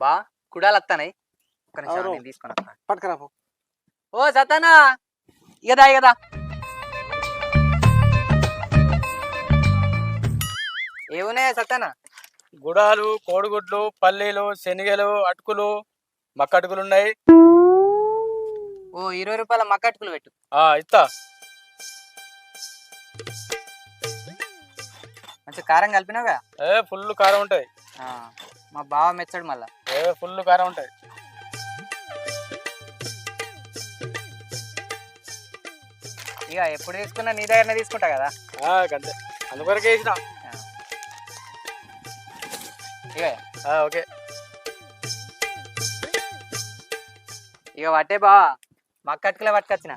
బా కుడాలు వస్తానాయి ఒక్క నిమిషం అవును. నేను తీసుకొని వస్తా. పట్టుకురా పో. ఓ సతానా ఇగదా ఇగదా ఏమున్నాయా సత్తానా? గుడాలు కోడిగుడ్లు పల్లీలు శనగలు అటుకులు మక్క అటుకులు ఉన్నాయి. ఓ ఇరవై రూపాయల మక్కట్టుకులు పెట్టు. ఆ ఇస్తా మంచి కారం కలిపినావుగా? ఏ ఫుల్ కారం ఉంటాయి. మా బావ మెచ్చడు మళ్ళా. ఏ ఫుల్ కారం ఉంటాయి. ఇక ఎప్పుడు తీసుకున్నా నీ దగ్గరనే తీసుకుంటా కదా? అంతే అందుకొరకే వేసిన. ఇక ఓకే. ఇక పట్టే బావా. మక్కట్టుకులే పట్టుకొచ్చిన.